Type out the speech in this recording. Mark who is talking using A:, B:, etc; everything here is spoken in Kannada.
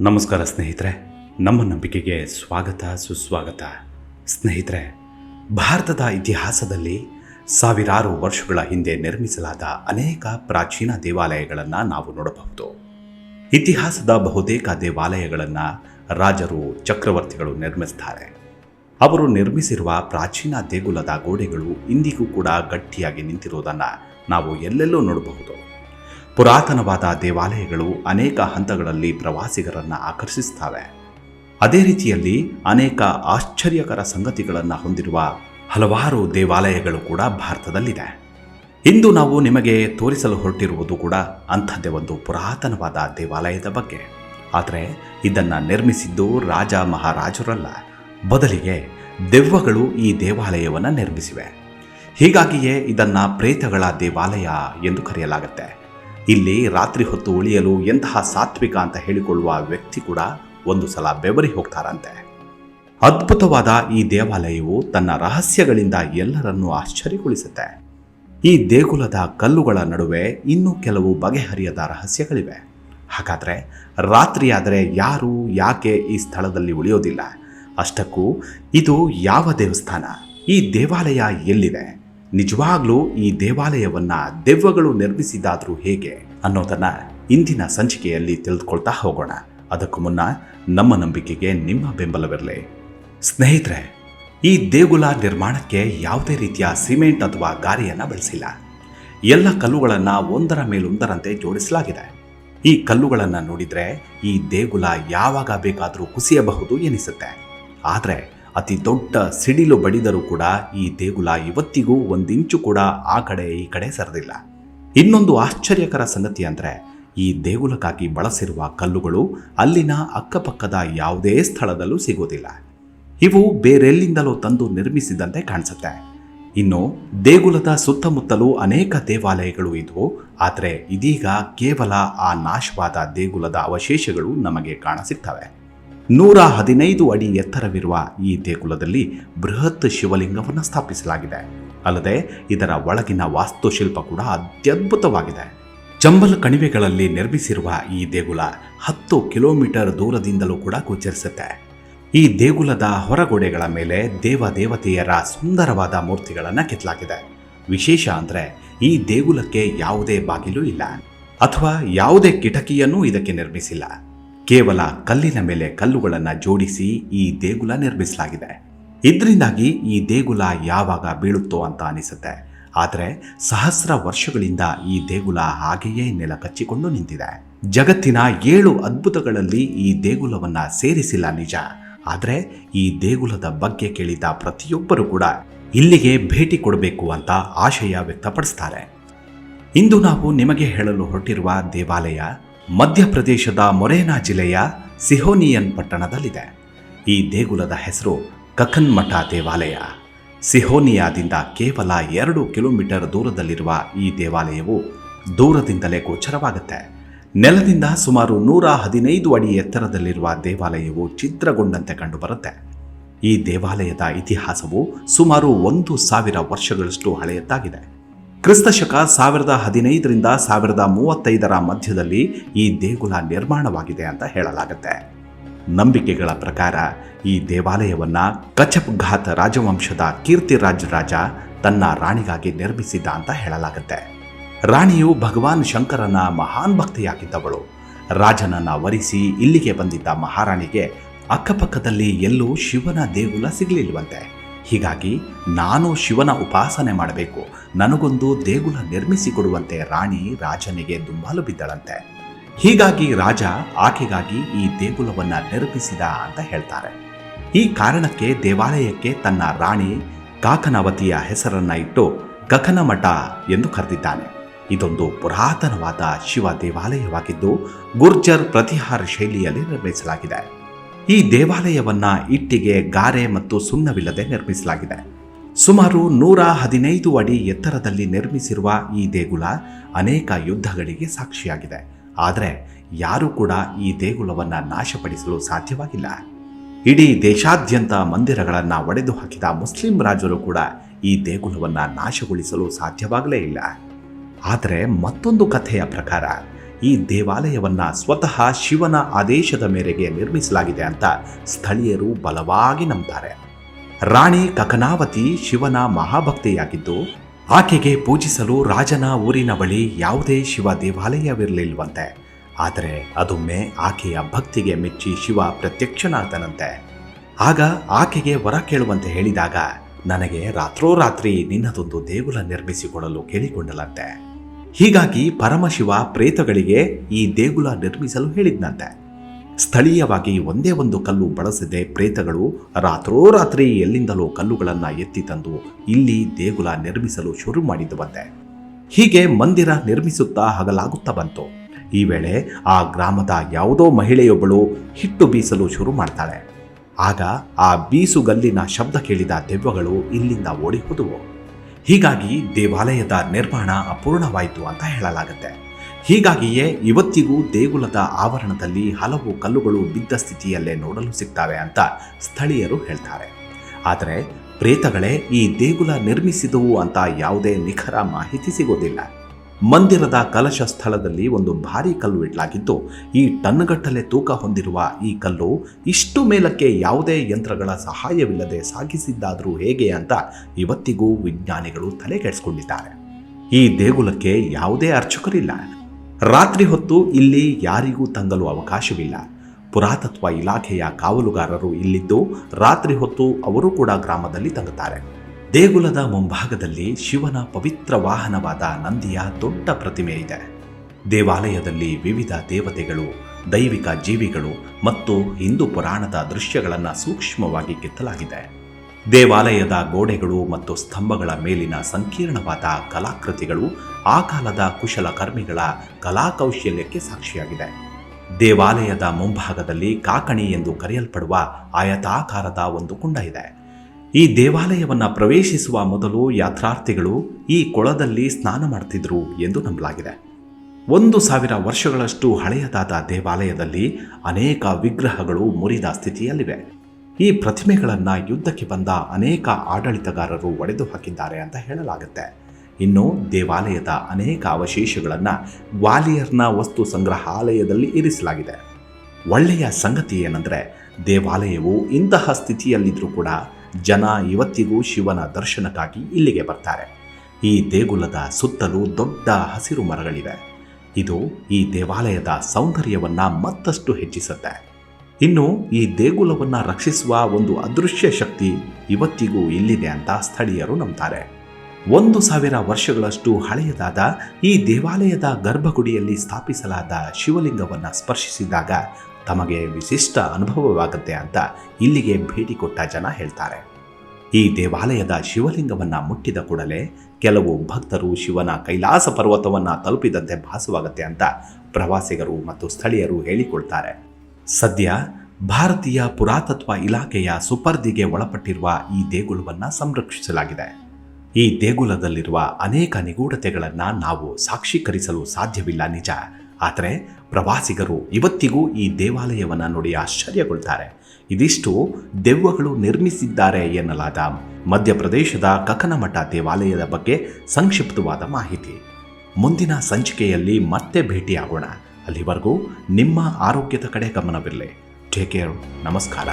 A: ನಮಸ್ಕಾರ ಸ್ನೇಹಿತರೆ, ನಮ್ಮ ನಂಬಿಕೆಗೆ ಸ್ವಾಗತ, ಸುಸ್ವಾಗತ. ಸ್ನೇಹಿತರೆ, ಭಾರತದ ಇತಿಹಾಸದಲ್ಲಿ ಸಾವಿರಾರು ವರ್ಷಗಳ ಹಿಂದೆ ನಿರ್ಮಿಸಲಾದ ಅನೇಕ ಪ್ರಾಚೀನ ದೇವಾಲಯಗಳನ್ನು ನಾವು ನೋಡಬಹುದು. ಇತಿಹಾಸದ ಬಹುತೇಕ ದೇವಾಲಯಗಳನ್ನು ರಾಜರು, ಚಕ್ರವರ್ತಿಗಳು ನಿರ್ಮಿಸ್ತಾರೆ. ಅವರು ನಿರ್ಮಿಸಿರುವ ಪ್ರಾಚೀನ ದೇಗುಲದ ಗೋಡೆಗಳು ಇಂದಿಗೂ ಕೂಡ ಗಟ್ಟಿಯಾಗಿ ನಿಂತಿರುವುದನ್ನು ನಾವು ಎಲ್ಲೆಲ್ಲೂ ನೋಡಬಹುದು. ಪುರಾತನವಾದ ದೇವಾಲಯಗಳು ಅನೇಕ ಹಂತಗಳಲ್ಲಿ ಪ್ರವಾಸಿಗರನ್ನು ಆಕರ್ಷಿಸುತ್ತವೆ. ಅದೇ ರೀತಿಯಲ್ಲಿ ಅನೇಕ ಆಶ್ಚರ್ಯಕರ ಸಂಗತಿಗಳನ್ನು ಹೊಂದಿರುವ ಹಲವಾರು ದೇವಾಲಯಗಳು ಕೂಡ ಭಾರತದಲ್ಲಿದೆ. ಇಂದು ನಾವು ನಿಮಗೆ ತೋರಿಸಲು ಹೊರಟಿರುವುದು ಕೂಡ ಅಂಥದ್ದೇ ಒಂದು ಪುರಾತನವಾದ ದೇವಾಲಯದ ಬಗ್ಗೆ. ಆದರೆ ಇದನ್ನು ನಿರ್ಮಿಸಿದ್ದು ರಾಜ ಮಹಾರಾಜರಲ್ಲ. ಬದಲಿಗೆ ದೆವ್ವಗಳು ಈ ದೇವಾಲಯವನ್ನು ನಿರ್ಮಿಸಿವೆ. ಹೀಗಾಗಿಯೇ ಇದನ್ನು ಪ್ರೇತಗಳ ದೇವಾಲಯ ಎಂದು ಕರೆಯಲಾಗುತ್ತೆ. ಇಲ್ಲಿ ರಾತ್ರಿ ಹೊತ್ತು ಉಳಿಯಲು ಎಂತಹ ಸಾತ್ವಿಕ ಅಂತ ಹೇಳಿಕೊಳ್ಳುವ ವ್ಯಕ್ತಿ ಕೂಡ ಒಂದು ಸಲ ಬೆವರಿ ಹೋಗ್ತಾರಂತೆ. ಅದ್ಭುತವಾದ ಈ ದೇವಾಲಯವು ತನ್ನ ರಹಸ್ಯಗಳಿಂದ ಎಲ್ಲರನ್ನೂ ಆಶ್ಚರ್ಯಗೊಳಿಸುತ್ತೆ. ಈ ದೇಗುಲದ ಕಲ್ಲುಗಳ ನಡುವೆ ಇನ್ನೂ ಕೆಲವು ಬಗೆಹರಿಯದ ರಹಸ್ಯಗಳಿವೆ. ಹಾಗಾದರೆ ರಾತ್ರಿಯಾದರೆ ಯಾರು ಯಾಕೆ ಈ ಸ್ಥಳದಲ್ಲಿ ಉಳಿಯೋದಿಲ್ಲ? ಅಷ್ಟಕ್ಕೂ ಇದು ಯಾವ ದೇವಸ್ಥಾನ? ಈ ದೇವಾಲಯ ಎಲ್ಲಿದೆ? ನಿಜವಾಗ್ಲೂ ಈ ದೇವಾಲಯವನ್ನ ದೆವ್ವಗಳು ನಿರ್ಮಿಸಿದಾದರೂ ಹೇಗೆ ಅನ್ನೋದನ್ನ ಇಂದಿನ ಸಂಚಿಕೆಯಲ್ಲಿ ತಿಳಿದುಕೊಳ್ತಾ ಹೋಗೋಣ. ಅದಕ್ಕೂ ಮುನ್ನ ನಮ್ಮ ನಂಬಿಕೆಗೆ ನಿಮ್ಮ ಬೆಂಬಲವಿರಲಿ. ಸ್ನೇಹಿತರೆ, ಈ ದೇಗುಲ ನಿರ್ಮಾಣಕ್ಕೆ ಯಾವುದೇ ರೀತಿಯ ಸಿಮೆಂಟ್ ಅಥವಾ ಗಾರಿಯನ್ನು ಬಳಸಿಲ್ಲ. ಎಲ್ಲ ಕಲ್ಲುಗಳನ್ನು ಒಂದರ ಮೇಲೊಂದರಂತೆ ಜೋಡಿಸಲಾಗಿದೆ. ಈ ಕಲ್ಲುಗಳನ್ನು ನೋಡಿದರೆ ಈ ದೇಗುಲ ಯಾವಾಗ ಬೇಕಾದರೂ ಕುಸಿಯಬಹುದು ಎನಿಸುತ್ತೆ. ಆದರೆ ಅತಿ ದೊಡ್ಡ ಸಿಡಿಲು ಬಡಿದರೂ ಕೂಡ ಈ ದೇಗುಲ ಇವತ್ತಿಗೂ ಒಂದಿಂಚು ಕೂಡ ಆ ಕಡೆ ಈ ಕಡೆ ಸರದಿಲ್ಲ. ಇನ್ನೊಂದು ಆಶ್ಚರ್ಯಕರ ಸಂಗತಿ ಅಂದರೆ ಈ ದೇಗುಲಕ್ಕಾಗಿ ಬಳಸಿರುವ ಕಲ್ಲುಗಳು ಅಲ್ಲಿನ ಅಕ್ಕಪಕ್ಕದ ಯಾವುದೇ ಸ್ಥಳದಲ್ಲೂ ಸಿಗೋದಿಲ್ಲ ಇವು ಬೇರೆಲ್ಲಿಂದಲೂ ತಂದು ನಿರ್ಮಿಸಿದಂತೆ ಕಾಣಿಸುತ್ತೆ. ಇನ್ನು ದೇಗುಲದ ಸುತ್ತಮುತ್ತಲೂ ಅನೇಕ ದೇವಾಲಯಗಳು ಇದ್ವು. ಆದರೆ ಇದೀಗ ಕೇವಲ ಆ ನಾಶವಾದ ದೇಗುಲದ ಅವಶೇಷಗಳು ನಮಗೆ ಕಾಣಸಿಗ್ತವೆ. ನೂರ ಹದಿನೈದು ಅಡಿ ಎತ್ತರವಿರುವ ಈ ದೇಗುಲದಲ್ಲಿ ಬೃಹತ್ ಶಿವಲಿಂಗವನ್ನು ಸ್ಥಾಪಿಸಲಾಗಿದೆ. ಅಲ್ಲದೆ ಇದರ ಒಳಗಿನ ವಾಸ್ತುಶಿಲ್ಪ ಕೂಡ ಅತ್ಯದ್ಭುತವಾಗಿದೆ. ಚಂಬಲ್ ಕಣಿವೆಗಳಲ್ಲಿ ನಿರ್ಮಿಸಿರುವ ಈ ದೇಗುಲ ಹತ್ತು ಕಿಲೋಮೀಟರ್ ದೂರದಿಂದಲೂ ಕೂಡ ಗೋಚರಿಸುತ್ತೆ. ಈ ದೇಗುಲದ ಹೊರಗೋಡೆಗಳ ಮೇಲೆ ದೇವ ದೇವತೆಯರ ಸುಂದರವಾದ ಮೂರ್ತಿಗಳನ್ನು ಕೆತ್ತಲಾಗಿದೆ. ವಿಶೇಷ ಅಂದರೆ ಈ ದೇಗುಲಕ್ಕೆ ಯಾವುದೇ ಬಾಗಿಲು ಇಲ್ಲ. ಅಥವಾ ಯಾವುದೇ ಕಿಟಕಿಯನ್ನೂ ಇದಕ್ಕೆ ನಿರ್ಮಿಸಿಲ್ಲ. ಕೇವಲ ಕಲ್ಲಿನ ಮೇಲೆ ಕಲ್ಲುಗಳನ್ನು ಜೋಡಿಸಿ ಈ ದೇಗುಲ ನಿರ್ಮಿಸಲಾಗಿದೆ. ಇದರಿಂದಾಗಿ ಈ ದೇಗುಲ ಯಾವಾಗ ಬೀಳುತ್ತೋ ಅಂತ ಅನಿಸುತ್ತೆ. ಆದರೆ ಸಹಸ್ರ ವರ್ಷಗಳಿಂದ ಈ ದೇಗುಲ ಹಾಗೆಯೇ ನೆಲ ಕಚ್ಚಿಕೊಂಡು ನಿಂತಿದೆ. ಜಗತ್ತಿನ ಏಳು ಅದ್ಭುತಗಳಲ್ಲಿ ಈ ದೇಗುಲವನ್ನ ಸೇರಿಸಿಲ್ಲ ನಿಜ. ಆದರೆ ಈ ದೇಗುಲದ ಬಗ್ಗೆ ಕೇಳಿದ ಪ್ರತಿಯೊಬ್ಬರು ಕೂಡ ಇಲ್ಲಿಗೆ ಭೇಟಿ ಕೊಡಬೇಕು ಅಂತ ಆಶಯ ವ್ಯಕ್ತಪಡಿಸ್ತಾರೆ. ಇಂದು ನಾವು ನಿಮಗೆ ಹೇಳಲು ಹೊರಟಿರುವ ದೇವಾಲಯ ಮಧ್ಯಪ್ರದೇಶದ ಮೊರೇನಾ ಜಿಲ್ಲೆಯ ಸಿಹೋನಿಯನ್ ಪಟ್ಟಣದಲ್ಲಿದೆ. ಈ ದೇಗುಲದ ಹೆಸರು ಕಖನ್ ಮಠ ದೇವಾಲಯ. ಸಿಹೋನಿಯಾದಿಂದ ಕೇವಲ ಎರಡು ಕಿಲೋಮೀಟರ್ ದೂರದಲ್ಲಿರುವ ಈ ದೇವಾಲಯವು ದೂರದಿಂದಲೇ ಗೋಚರವಾಗುತ್ತೆ. ನೆಲದಿಂದ ಸುಮಾರು ನೂರ ಹದಿನೈದು ಅಡಿ ಎತ್ತರದಲ್ಲಿರುವ ದೇವಾಲಯವು ಚಿತ್ರಗೊಂಡಂತೆ ಕಂಡುಬರುತ್ತೆ. ಈ ದೇವಾಲಯದ ಇತಿಹಾಸವು ಸುಮಾರು ಒಂದು ಸಾವಿರ ವರ್ಷಗಳಷ್ಟು ಹಳೆಯದ್ದಾಗಿದೆ. ಕ್ರಿಸ್ತಶಕ ಸಾವಿರದ ಹದಿನೈದರಿಂದ ಸಾವಿರದ ಮೂವತ್ತೈದರ ಮಧ್ಯದಲ್ಲಿ ಈ ದೇಗುಲ ನಿರ್ಮಾಣವಾಗಿದೆ ಅಂತ ಹೇಳಲಾಗುತ್ತೆ. ನಂಬಿಕೆಗಳ ಪ್ರಕಾರ ಈ ದೇವಾಲಯವನ್ನು ಕಚಪ್ ಘಾತ್ ರಾಜವಂಶದ ಕೀರ್ತಿರಾಜ್ ರಾಜ ತನ್ನ ರಾಣಿಗಾಗಿ ನಿರ್ಮಿಸಿದ್ದ ಅಂತ ಹೇಳಲಾಗುತ್ತೆ. ರಾಣಿಯು ಭಗವಾನ್ ಶಂಕರನ ಮಹಾನ್ ಭಕ್ತಿಯಾಗಿದ್ದವಳು. ರಾಜನನ್ನ ವರಿಸಿ ಇಲ್ಲಿಗೆ ಬಂದಿದ್ದ ಮಹಾರಾಣಿಗೆ ಅಕ್ಕಪಕ್ಕದಲ್ಲಿ ಎಲ್ಲೂ ಶಿವನ ದೇಗುಲ ಸಿಗಲಿಲ್ವಂತೆ. ಹೀಗಾಗಿ ನಾನು ಶಿವನ ಉಪಾಸನೆ ಮಾಡಬೇಕು. ನನಗೊಂದು ದೇಗುಲ ನಿರ್ಮಿಸಿಕೊಡುವಂತೆ ರಾಣಿ ರಾಜನಿಗೆ ದುಂಬಾಲು ಬಿದ್ದಳಂತೆ. ಹೀಗಾಗಿ ರಾಜ ಆಕೆಗಾಗಿ ಈ ದೇಗುಲವನ್ನ ನಿರ್ಮಿಸಿದ ಅಂತ ಹೇಳ್ತಾರೆ. ಈ ಕಾರಣಕ್ಕೆ ದೇವಾಲಯಕ್ಕೆ ತನ್ನ ರಾಣಿ ಕಾಕನವತಿಯ ಹೆಸರನ್ನ ಇಟ್ಟು ಕಖನಮಠ ಎಂದು ಕರೆದಿದ್ದಾನೆ. ಇದೊಂದು ಪುರಾತನವಾದ ಶಿವ ದೇವಾಲಯವಾಗಿದ್ದು ಗುರ್ಜರ್ ಪ್ರತಿಹಾರ ಶೈಲಿಯಲ್ಲಿ ನಿರ್ಮಿಸಲಾಗಿದೆ. ಈ ದೇವಾಲಯವನ್ನ ಇಟ್ಟಿಗೆ ಗಾರೆ ಮತ್ತು ಸುಣ್ಣವಿಲ್ಲದೆ ನಿರ್ಮಿಸಲಾಗಿದೆ. ಸುಮಾರು ನೂರ ಹದಿನೈದು ಅಡಿ ಎತ್ತರದಲ್ಲಿ ನಿರ್ಮಿಸಿರುವ ಈ ದೇಗುಲ ಅನೇಕ ಯುದ್ಧಗಳಿಗೆ ಸಾಕ್ಷಿಯಾಗಿದೆ. ಆದರೆ ಯಾರೂ ಕೂಡ ಈ ದೇಗುಲವನ್ನು ನಾಶಪಡಿಸಲು ಸಾಧ್ಯವಾಗಿಲ್ಲ. ಇಡೀ ದೇಶಾದ್ಯಂತ ಮಂದಿರಗಳನ್ನು ಒಡೆದು ಹಾಕಿದ ಮುಸ್ಲಿಂ ರಾಜರು ಕೂಡ ಈ ದೇಗುಲವನ್ನು ನಾಶಗೊಳಿಸಲು ಸಾಧ್ಯವಾಗಲೇ ಇಲ್ಲ. ಆದರೆ ಮತ್ತೊಂದು ಕಥೆಯ ಪ್ರಕಾರ ಈ ದೇವಾಲಯವನ್ನು ಸ್ವತಃ ಶಿವನ ಆದೇಶದ ಮೇರೆಗೆ ನಿರ್ಮಿಸಲಾಗಿದೆ ಅಂತ ಸ್ಥಳೀಯರು ಬಲವಾಗಿ ನಂಬ್ತಾರೆ. ರಾಣಿ ಕಕನಾವತಿ ಶಿವನ ಮಹಾಭಕ್ತೆಯಾಗಿದ್ದು, ಆಕೆಗೆ ಪೂಜಿಸಲು ರಾಜನ ಊರಿನ ಬಳಿ ಯಾವುದೇ ಶಿವ ದೇವಾಲಯವಿರಲಿಲ್ವಂತೆ. ಆದರೆ ಅದೊಮ್ಮೆ ಆಕೆಯ ಭಕ್ತಿಗೆ ಮೆಚ್ಚಿ ಶಿವ ಪ್ರತ್ಯಕ್ಷನಾದನಂತೆ. ಆಗ ಆಕೆಗೆ ವರ ಕೇಳುವಂತೆ ಹೇಳಿದಾಗ, ನನಗೆ ರಾತ್ರೋರಾತ್ರಿ ನಿನ್ನದೊಂದು ದೇಗುಲ ನಿರ್ಮಿಸಿಕೊಡಲು ಕೇಳಿಕೊಂಡಲಂತೆ. ಹೀಗಾಗಿ ಪರಮಶಿವ ಪ್ರೇತಗಳಿಗೆ ಈ ದೇಗುಲ ನಿರ್ಮಿಸಲು ಹೇಳಿದ್ನಂತೆ. ಸ್ಥಳೀಯವಾಗಿ ಒಂದೇ ಒಂದು ಕಲ್ಲು ಬಳಸದೆ ಪ್ರೇತಗಳು ರಾತ್ರೋರಾತ್ರಿ ಎಲ್ಲಿಂದಲೋ ಕಲ್ಲುಗಳನ್ನು ಎತ್ತಿ ತಂದು ಇಲ್ಲಿ ದೇಗುಲ ನಿರ್ಮಿಸಲು ಶುರು ಮಾಡಿದವಂತೆ. ಹೀಗೆ ಮಂದಿರ ನಿರ್ಮಿಸುತ್ತಾ ಹಗಲಾಗುತ್ತಾ ಬಂತು. ಈ ವೇಳೆ ಆ ಗ್ರಾಮದ ಯಾವುದೋ ಮಹಿಳೆಯೊಬ್ಬಳು ಹಿಟ್ಟು ಬೀಸಲು ಶುರು ಮಾಡ್ತಾಳೆ. ಆಗ ಆ ಬೀಸುಗಲ್ಲಿನ ಶಬ್ದ ಕೇಳಿದ ದೆವ್ವಗಳು ಇಲ್ಲಿಂದ ಓಡಿ ಹೋದವು. ಹೀಗಾಗಿ ದೇವಾಲಯದ ನಿರ್ಮಾಣ ಅಪೂರ್ಣವಾಯಿತು ಅಂತ ಹೇಳಲಾಗುತ್ತೆ. ಹೀಗಾಗಿಯೇ ಇವತ್ತಿಗೂ ದೇಗುಲದ ಆವರಣದಲ್ಲಿ ಹಲವು ಕಲ್ಲುಗಳು ಬಿದ್ದ ಸ್ಥಿತಿಯಲ್ಲೇ ನೋಡಲು ಸಿಗ್ತವೆ ಅಂತ ಸ್ಥಳೀಯರು ಹೇಳ್ತಾರೆ. ಆದರೆ ಪ್ರೇತಗಳೇ, ಈ ದೇಗುಲ ನಿರ್ಮಿಸಿದವು ಅಂತ ಯಾವುದೇ ನಿಖರ ಮಾಹಿತಿ ಸಿಗೋದಿಲ್ಲ. ಮಂದಿರದ ಕಲಶ ಸ್ಥಳದಲ್ಲಿ ಒಂದು ಭಾರಿ ಕಲ್ಲು ಇಡಲಾಗಿದ್ದು ಈ ಟನ್ಗಟ್ಟಲೆ ತೂಕ ಹೊಂದಿರುವ ಈ ಕಲ್ಲು ಇಷ್ಟು ಮೇಲಕ್ಕೆ ಯಾವುದೇ ಯಂತ್ರಗಳ ಸಹಾಯವಿಲ್ಲದೆ ಸಾಗಿಸಿದ್ದಾದರೂ ಹೇಗೆ ಅಂತ ಇವತ್ತಿಗೂ ವಿಜ್ಞಾನಿಗಳು ತಲೆ ಕೆಡಿಸಿಕೊಂಡಿದ್ದಾರೆ ಈ ದೇಗುಲಕ್ಕೆ ಯಾವುದೇ ಅರ್ಚಕರಿಲ್ಲ. ರಾತ್ರಿ ಹೊತ್ತು ಇಲ್ಲಿ ಯಾರಿಗೂ ತಂಗಲು ಅವಕಾಶವಿಲ್ಲ. ಪುರಾತತ್ವ ಇಲಾಖೆಯ ಕಾವಲುಗಾರರು ಇಲ್ಲಿದ್ದು ರಾತ್ರಿ ಹೊತ್ತು ಅವರು ಕೂಡ ಗ್ರಾಮದಲ್ಲಿ ತಂಗುತ್ತಾರೆ. ದೇಗುಲದ ಮುಂಭಾಗದಲ್ಲಿ ಶಿವನ ಪವಿತ್ರ ವಾಹನವಾದ ನಂದಿಯ ದೊಡ್ಡ ಪ್ರತಿಮೆ ಇದೆ. ದೇವಾಲಯದಲ್ಲಿ ವಿವಿಧ ದೇವತೆಗಳು, ದೈವಿಕ ಜೀವಿಗಳು ಮತ್ತು ಹಿಂದೂ ಪುರಾಣದ ದೃಶ್ಯಗಳನ್ನು ಸೂಕ್ಷ್ಮವಾಗಿ ಕೆತ್ತಲಾಗಿದೆ. ದೇವಾಲಯದ ಗೋಡೆಗಳು ಮತ್ತು ಸ್ತಂಭಗಳ ಮೇಲಿನ ಸಂಕೀರ್ಣವಾದ ಕಲಾಕೃತಿಗಳು ಆ ಕಾಲದ ಕುಶಲಕರ್ಮಿಗಳ ಕಲಾಕೌಶಲ್ಯಕ್ಕೆ ಸಾಕ್ಷಿಯಾಗಿದೆ. ದೇವಾಲಯದ ಮುಂಭಾಗದಲ್ಲಿ ಕಾಕಣಿ ಎಂದು ಕರೆಯಲ್ಪಡುವ ಆಯತಾಕಾರದ ಒಂದು ಕುಂಡ ಇದೆ. ಈ ದೇವಾಲಯವನ್ನು ಪ್ರವೇಶಿಸುವ ಮೊದಲು ಯಾತ್ರಾರ್ಥಿಗಳು ಈ ಕೊಳದಲ್ಲಿ ಸ್ನಾನ ಮಾಡ್ತಿದ್ರು ಎಂದು ನಂಬಲಾಗಿದೆ. ಒಂದು ಸಾವಿರ ವರ್ಷಗಳಷ್ಟು ಹಳೆಯದಾದ ದೇವಾಲಯದಲ್ಲಿ ಅನೇಕ ವಿಗ್ರಹಗಳು ಮುರಿದ ಸ್ಥಿತಿಯಲ್ಲಿವೆ. ಈ ಪ್ರತಿಮೆಗಳನ್ನು ಯುದ್ಧಕ್ಕೆ ಬಂದ ಅನೇಕ ಆಡಳಿತಗಾರರು ಒಡೆದು ಹಾಕಿದ್ದಾರೆ ಅಂತ ಹೇಳಲಾಗುತ್ತೆ. ಇನ್ನು ದೇವಾಲಯದ ಅನೇಕ ಅವಶೇಷಗಳನ್ನು ಗ್ವಾಲಿಯರ್ನ ವಸ್ತು ಸಂಗ್ರಹಾಲಯದಲ್ಲಿ ಇರಿಸಲಾಗಿದೆ. ಒಳ್ಳೆಯ ಸಂಗತಿ ಏನಂದರೆ ದೇವಾಲಯವು ಇಂತಹ ಸ್ಥಿತಿಯಲ್ಲಿದ್ದರೂ ಕೂಡ ಜನ ಇವತ್ತಿಗೂ ಶಿವನ ದರ್ಶನಕ್ಕಾಗಿ ಇಲ್ಲಿಗೆ ಬರ್ತಾರೆ. ಈ ದೇಗುಲದ ಸುತ್ತಲೂ ದೊಡ್ಡ ಹಸಿರು ಮರಗಳಿವೆ. ಇದು ಈ ದೇವಾಲಯದ ಸೌಂದರ್ಯವನ್ನ ಮತ್ತಷ್ಟು ಹೆಚ್ಚಿಸುತ್ತೆ. ಇನ್ನು ಈ ದೇಗುಲವನ್ನ ರಕ್ಷಿಸುವ ಒಂದು ಅದೃಶ್ಯ ಶಕ್ತಿ ಇವತ್ತಿಗೂ ಇಲ್ಲಿದೆ ಅಂತ ಸ್ಥಳೀಯರು ನಂಬ್ತಾರೆ. ಒಂದು ಸಾವಿರ ವರ್ಷಗಳಷ್ಟು ಹಳೆಯದಾದ ಈ ದೇವಾಲಯದ ಗರ್ಭಗುಡಿಯಲ್ಲಿ ಸ್ಥಾಪಿಸಲಾದ ಶಿವಲಿಂಗವನ್ನು ಸ್ಪರ್ಶಿಸಿದಾಗ ತಮಗೆ ವಿಶಿಷ್ಟ ಅನುಭವವಾಗುತ್ತೆ ಅಂತ ಇಲ್ಲಿಗೆ ಭೇಟಿ ಕೊಟ್ಟ ಜನ ಹೇಳ್ತಾರೆ. ಈ ದೇವಾಲಯದ ಶಿವಲಿಂಗವನ್ನ ಮುಟ್ಟಿದ ಕೂಡಲೇ ಕೆಲವು ಭಕ್ತರು ಶಿವನ ಕೈಲಾಸ ಪರ್ವತವನ್ನ ತಲುಪಿದಂತೆ ಭಾಸವಾಗುತ್ತೆ ಅಂತ ಪ್ರವಾಸಿಗರು ಮತ್ತು ಸ್ಥಳೀಯರು ಹೇಳಿಕೊಳ್ತಾರೆ. ಸದ್ಯ ಭಾರತೀಯ ಪುರಾತತ್ವ ಇಲಾಖೆಯ ಸುಪರ್ದಿಗೆ ಒಳಪಟ್ಟಿರುವ ಈ ದೇಗುಲವನ್ನು ಸಂರಕ್ಷಿಸಲಾಗಿದೆ. ಈ ದೇಗುಲದಲ್ಲಿರುವ ಅನೇಕ ನಿಗೂಢತೆಗಳನ್ನು ನಾವು ಸಾಕ್ಷೀಕರಿಸಲು ಸಾಧ್ಯವಿಲ್ಲ ನಿಜ. ಆದರೆ ಪ್ರವಾಸಿಗರು ಇವತ್ತಿಗೂ ಈ ದೇವಾಲಯವನ್ನು ನೋಡಿ ಆಶ್ಚರ್ಯಗೊಳ್ತಾರೆ. ಇದಿಷ್ಟು ದೆವ್ವಗಳು ನಿರ್ಮಿಸಿದ್ದಾರೆ ಎನ್ನಲಾದ ಮಧ್ಯಪ್ರದೇಶದ ಕಕನಮಠ ದೇವಾಲಯದ ಬಗ್ಗೆ ಸಂಕ್ಷಿಪ್ತವಾದ ಮಾಹಿತಿ. ಮುಂದಿನ ಸಂಚಿಕೆಯಲ್ಲಿ ಮತ್ತೆ ಭೇಟಿಯಾಗೋಣ. ಅಲ್ಲಿವರೆಗೂ ನಿಮ್ಮ ಆರೋಗ್ಯದ ಕಡೆ ಗಮನವಿರಲಿ. ಟೇಕ್ ಕೇರ್ ನಮಸ್ಕಾರ.